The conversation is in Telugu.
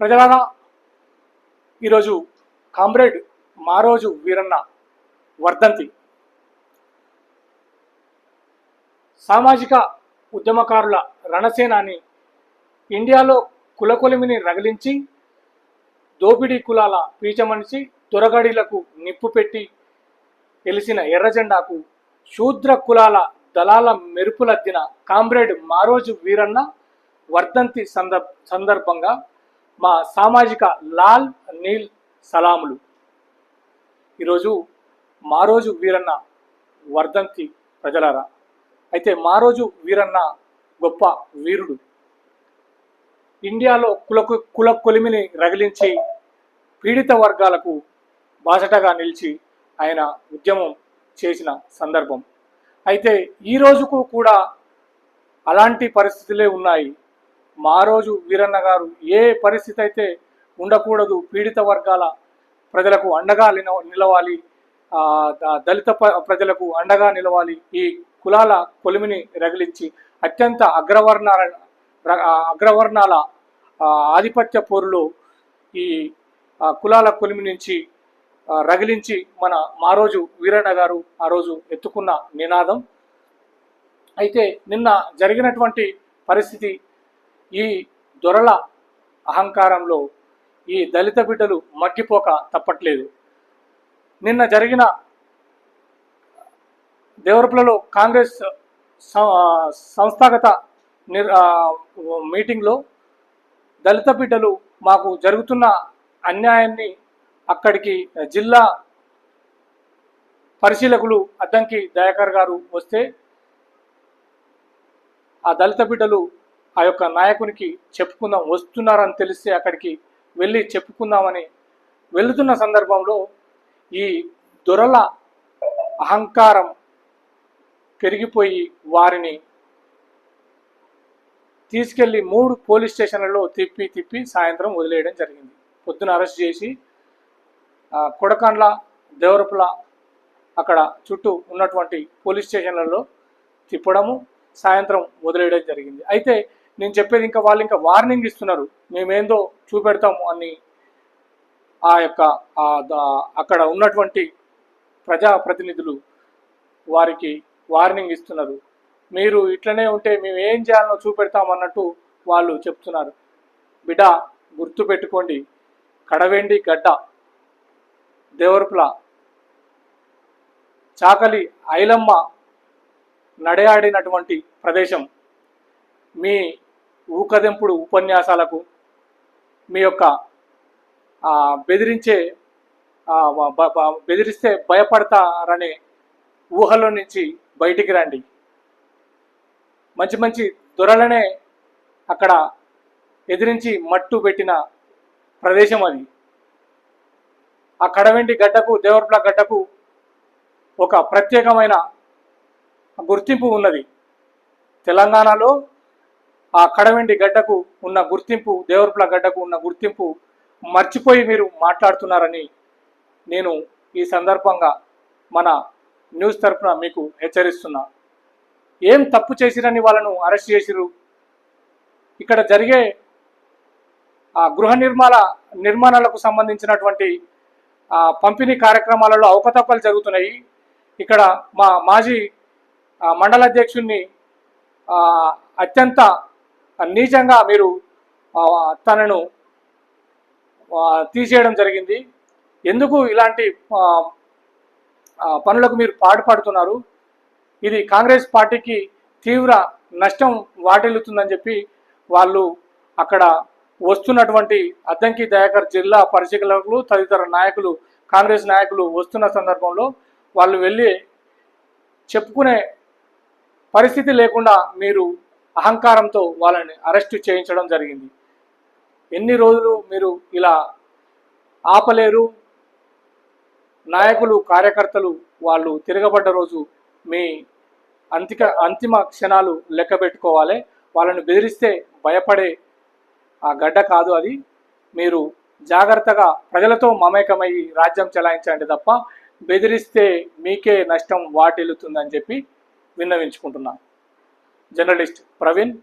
ప్రజలారా ఈరోజు కామ్రేడ్ మారోజు వీరన్న వర్ధంతి. సామాజిక ఉద్యమకారుల రణసేనాని ఇండియాలో కులకొలిమిని రగిలించి దోపిడీ కులాల పీచమనిచి దొరగడిలకు నిప్పు పెట్టి ఎలిసిన ఎర్రజెండాకు శూద్ర కులాల దళాల మెరుపులద్దిన కామ్రేడ్ మారోజు వీరన్న వర్ధంతి సందర్భ సందర్భంగా మా సామాజిక లాల్ నీల్ సలాములు. ఈరోజు మారోజు వీరన్న వర్ధంతి ప్రజలారా. అయితే మారోజు వీరన్న గొప్ప వీరుడు. ఇండియాలో కుల కుల కొలిమిని రగిలించి పీడిత వర్గాలకు బాసటగా నిలిచి ఆయన ఉద్యమం చేసిన సందర్భం. అయితే ఈ రోజుకు కూడా అలాంటి పరిస్థితులే ఉన్నాయి. మా రోజు వీరన్న గారు ఏ పరిస్థితి అయితే ఉండకూడదు పీడిత వర్గాల ప్రజలకు అండగా నిలవాలి ద- దళిత ప- ప్రజలకు అండగా నిలవాలి ఈ కులాల కొలిమిని రగిలించి అత్యంత అగ్రవర్ణాల ర- అగ్రవర్ణాల ఆధిపత్య పోరులో ఈ కులాల కొలిమి నుంచి రగిలించి మన మారోజు వీరన్న గారు ఆ రోజు ఎత్తుకున్న నినాదం. అయితే నిన్న జరిగినటువంటి పరిస్థితి ఈ దొరల అహంకారంలో ఈ దళిత బిడ్డలు మగ్గిపోక తప్పట్లేదు. నిన్న జరిగిన దేవరపులలో కాంగ్రెస్ సంస్థాగత నిర్ మీటింగ్లో దళిత బిడ్డలు మాకు జరుగుతున్న అన్యాయాన్ని అక్కడికి జిల్లా పరిశీలకులు అద్దంకి దయాకర్ గారు వస్తే ఆ దళిత బిడ్డలు ఆ యొక్క నాయకునికి చెప్పుకుందాం వస్తున్నారని తెలిస్తే అక్కడికి వెళ్ళి చెప్పుకుందామని వెళుతున్న సందర్భంలో ఈ దొరల అహంకారం పెరిగిపోయి వారిని తీసుకెళ్ళి మూడు పోలీస్ స్టేషన్లలో తిప్పి తిప్పి సాయంత్రం వదిలేయడం జరిగింది. పొద్దున అరెస్ట్ చేసి కొడకండ్ల దేవరపుల అక్కడ చుట్టూ ఉన్నటువంటి పోలీస్ స్టేషన్లలో తిప్పడము సాయంత్రం వదిలేయడం జరిగింది. అయితే నేను చెప్పేది ఇంకా వాళ్ళు ఇంకా వార్నింగ్ ఇస్తున్నారు. మేమేందో చూపెడతాము అని ఆ యొక్క అక్కడ ఉన్నటువంటి ప్రజాప్రతినిధులు వారికి వార్నింగ్ ఇస్తున్నారు. మీరు ఇట్లనే ఉంటే మేము ఏం చేయాలనో చూపెడతాం అన్నట్టు వాళ్ళు చెప్తున్నారు. బిడ్డ గుర్తు పెట్టుకోండి. కడవెండి గడ్డ దేవరపుల చాకలి ఐలమ్మ నడయాడినటువంటి ప్రదేశం. మీ ఊకదెంపుడు ఉపన్యాసాలకు మీ యొక్క బెదిరించే బెదిరిస్తే భయపడతారనే ఊహలో నుంచి బయటికి రండి. మంచి మంచి దొరలనే అక్కడ ఎదిరించి మట్టు పెట్టిన ప్రదేశం అది. ఆ కడవెండి గడ్డకు దేవరపుల గడ్డకు ఒక ప్రత్యేకమైన గుర్తింపు ఉన్నది. తెలంగాణలో ఆ కడవెండి గడ్డకు ఉన్న గుర్తింపు దేవరపుల గడ్డకు ఉన్న గుర్తింపు మర్చిపోయి మీరు మాట్లాడుతున్నారని నేను ఈ సందర్భంగా మన న్యూస్ తరఫున మీకు హెచ్చరిస్తున్నా. ఏం తప్పు చేసిరని వాళ్ళను అరెస్ట్ చేసిరు ఇక్కడ జరిగే ఆ గృహ నిర్మాణ నిర్మాణాలకు సంబంధించినటువంటి పంపిణీ కార్యక్రమాలలో అవకతవకలు జరుగుతున్నాయి. ఇక్కడ మా మాజీ ఆ, మండల అధ్యక్షుడిని అత్యంత నీచంగా మీరు తనను తీసేయడం జరిగింది. ఎందుకు ఇలాంటి పనులకు మీరు పాటుపడుతున్నారు? ఇది కాంగ్రెస్ పార్టీకి తీవ్ర నష్టం వాటిల్లుతుందని చెప్పి వాళ్ళు అక్కడ వస్తున్నటువంటి అద్దంకి దయాకర్ జిల్లా పరిశీలకులు తదితర నాయకులు కాంగ్రెస్ నాయకులు వస్తున్న సందర్భంలో వాళ్ళు వెళ్ళి చెప్పుకునే పరిస్థితి లేకుండా మీరు అహంకారంతో వాళ్ళని అరెస్ట్ చేయించడం జరిగింది. ఎన్ని రోజులు మీరు ఇలా ఆపలేరు? నాయకులు కార్యకర్తలు వాళ్ళు తిరగబడ్డ రోజు మీ అంతిక అంతిమ క్షణాలు లెక్క పెట్టుకోవాలి. వాళ్ళని బెదిరిస్తే భయపడే ఆ గడ్డ కాదు అది. మీరు జాగ్రత్తగా ప్రజలతో మమేకమయ్యి రాజ్యం చెలాయించండి తప్ప బెదిరిస్తే మీకే నష్టం వాటిల్లుతుందని చెప్పి విన్నవించుకుంటున్నాను. journalist Praveen.